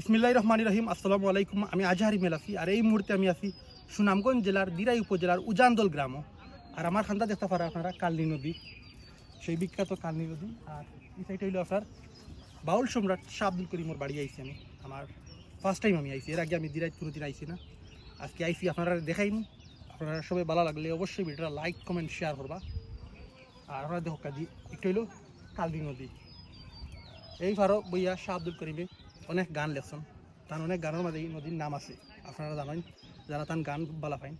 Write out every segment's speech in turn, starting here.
ইসমিল্লাহ রহমান রহিম আসসালামু আলাইকুম। আমি আজহারি মেল আছি আর এই মুহূর্তে আমি আছি সুনামগঞ্জ জেলার দিরাই উপজেলার উজানদল গ্রাম। আর আমার খান্দা দেখতে পারে আপনারা কালনি নদী, সেই বিখ্যাত কালনি নদী। আর এই সাইড হইল আপনার বাউল সম্রাট শাহ আব্দুল করিমর বাড়ি আইছি আমি। আমার ফার্স্ট টাইম আমি আইছি, এর আগে আমি দিরাই কোনোদিন আইছি না। আজকে আইছি, আপনারা দেখাইনি। আপনারা সবাই ভালো লাগলে অবশ্যই ভিডিওটা লাইক কমেন্ট শেয়ার করবা। আর আপনারা দেখো কাজি, একটু হইল কালনি নদী। এই ভারত বইয়া শাহ আব্দুল করিমে অনেক গান লেখছেন। তার অনেক গানের মাঝে নদীর নাম আছে। আপনারা জানেন, যারা তার গান খুব ভালো পাইন।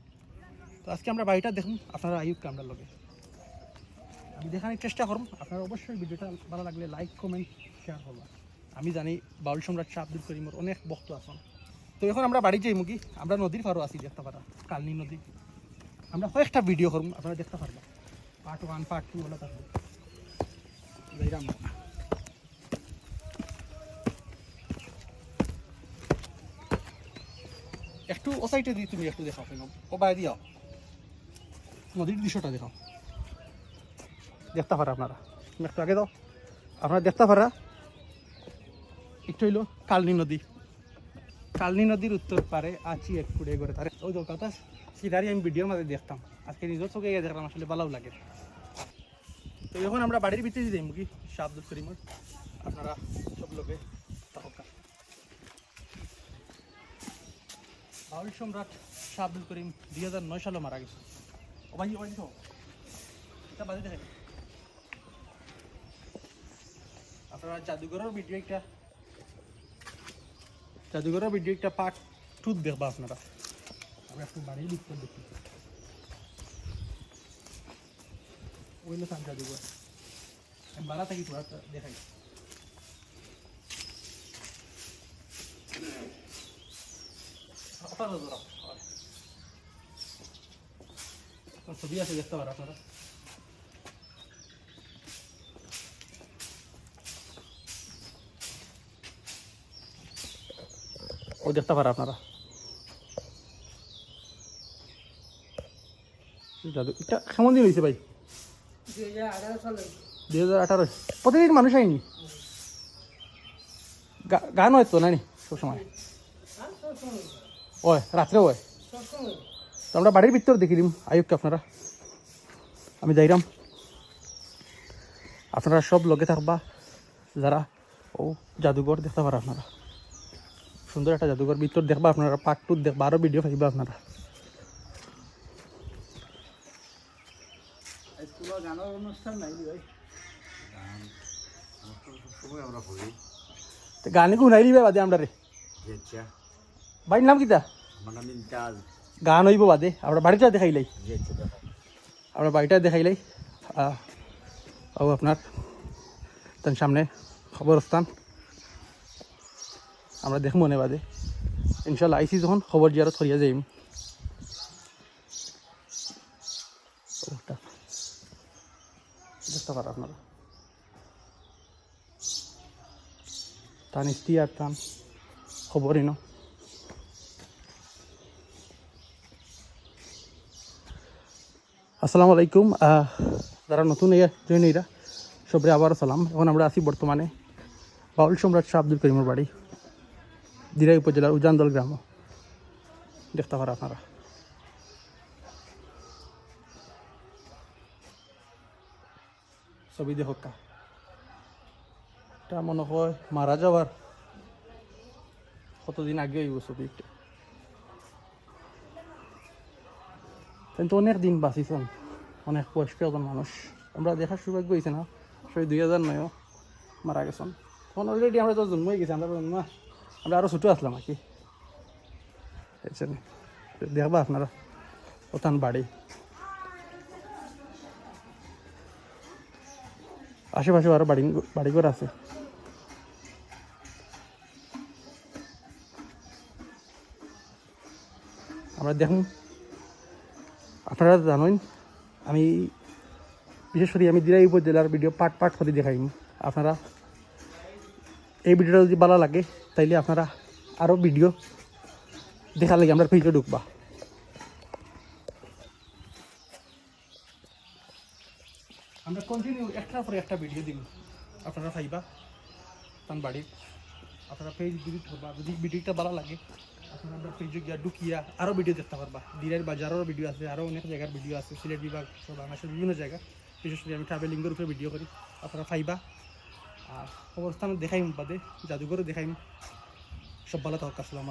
তো আজকে আমরা বাড়িটা দেখুন, আপনারা আয়ুব কামড়ার লগে। আমি দেখানোর চেষ্টা করুন, আপনারা অবশ্যই ভিডিওটা ভালো লাগলে লাইক কমেন্ট শেয়ার করবেন আমি জানি বাউল সম্রাট শাহ আব্দুল করিমর অনেক বক্ত আছেন। তো এখন আমরা বাড়ি যাই মুগি আমরা নদীর পারও আছি, দেখতে পারা, কালনি নদী। আমরা কয়েকটা ভিডিও করুন, আপনারা দেখতে পারবেন। পার্ট ওয়ান পার্ট টু হলো থাকবে যাইরাম না। একটু ও সাইডে দিয়ে তুমি একটু দেখাও কেন ও বাইরে দিও নদীর দৃশ্যটা দেখাও। দেখতে পারা আপনারা। তুমি একটু আগে দাও। আপনারা দেখতে পারা। একটু হইল কালনি নদী। কালনি নদীর উত্তর পারে আছি এক কুড়ে করে তারে। ওই তো কথা সিনারি আমি ভিডিওর মাঝে দেখতাম। আজকে নিজের চোখে গিয়ে দেখলাম, আসলে ভালোও লাগে। তো এখন আমরা বাড়ির ভিতরে যাই মুখি শাহ আব্দুল করিমর আপনারা সব লোকে থাকা বাউল সম্রাট শাহ আব্দুল করিম দুই হাজার নয় সালে মারা গেছে। ভাই দেখো এটা বাজে দেখেন আপনারা জাদুঘরের ভিডিও একটা জাদুঘরের ভিডিও একটা পার্ট টু দেখবা আপনারা। আমি একটু বাড়ির ভিতরে দেখি। ওইগুলো থাক জাদুঘর। আমি বাড়া থাকি দেখাই। আপনারা ধরো ছবি আছে দেখতে পারো আপনারা ও দেখতে পারো আপনারা জাদু এটা কেমন দিন হয়েছে ভাই দুই হাজার আঠারো। প্রতিদিন মানুষ আইনি? গা- গান হয় তো নানি? সবসময়। ওই রাত্রে ওই। তো আমরা বাড়ির ভিতর দেখি দিম আয়ুককে আপনারা। আমি যাইরাম। আপনারা সব লগে থাকবা যারা ও জাদুঘর দেখতে পারা আপনারা। সুন্দর একটা জাদুঘর ভিতর দেখবা আপনারা পার্ট টু দেখবা আরও ভিডিও পাইবা আপনারা। স্কুলের গানের অনুষ্ঠান নাই ভাই? সময় আমরা করি। তো গানে শুনাই দিবে বাদে আমরা রে যেচ্ছা বাড়ির নাম কিতা? গান হইব বাদে। আমরা বাড়িটা দেখাইলাই। আমরা বাড়িটা দেখাইলাই। ও আপনার তার সামনে খবরস্থান। আমরা দেখব মনে বাদে। ইনশাল্লাহ আইসি যখন খবর জিয়ারত করিয়া যাইম। দেখতে পারো আপনারা। তান ইস্তিয়ার তান খবরই ন। আসসালামু আলাইকুম। যারা নতুন জয়েন এরা সবরে আবার সালাম। এখন আমরা আছি বর্তমানে বাউল সম্রাট শাহ আব্দুল করিমের বাড়ি, দিরাই উপজেলার উজানদল গ্রাম। দেখতে পারা আপনারা। ছবি দেখা এটা মনে হয় মারা যাওয়ার কতদিন আগে হইব কিন্তু অনেক দিন বাঁচিছেন অনেক বয়স্ক একজন মানুষ আমরা দেখার সৌভাগ্য হয়েছে না সেই দুই হাজার নয়ও মারা গেছেন তখন অলরেডি আমরা তো জন্ম হয়ে গেছি আমরা জন্ম আমরা আরও ছোটো আসলাম আর কি দেখবা আপনারা ওখান বাড়ি আশেপাশে আরও বাড়ি বাড়ি বাড়িঘর আছে আমরা দেখুন আপনারা জানেন, আমি বিশেষ করে আমি দিরাই উপজেলার ভিডিও পার্ট পার্ট করে দেখাইম আপনারা এই ভিডিওটা যদি ভালো লাগে, তাইলে আপনারা আরও ভিডিও দেখার লাগে আমরা ভিডিও ঢুকবা। আমরা কন্টিনিউ একটার পরে একটা ভিডিও দিব। আপনারা পাইবা তার বাড়ির আপনারা পেজ যদি ভিডিওটা ভালো লাগে। আপনারা আমরা পেজে গিয়া ঢুকিয়া আরও ভিডিও দেখতে পারবা। দিনের বাজারেরও ভিডিও আছে আরও অনেক জায়গার ভিডিও আছে, সিলেট বিভাগ বাংলাদেশের বিভিন্ন জায়গা। বিশেষ করে আমি ট্রাভেলিংয়ের উপরে ভিডিও করি, আপনারা পাইবা। আর অবস্থান দেখাইম বাদে, জাদুঘরও দেখাইম। সব ভালো থাকুক, আসসালামু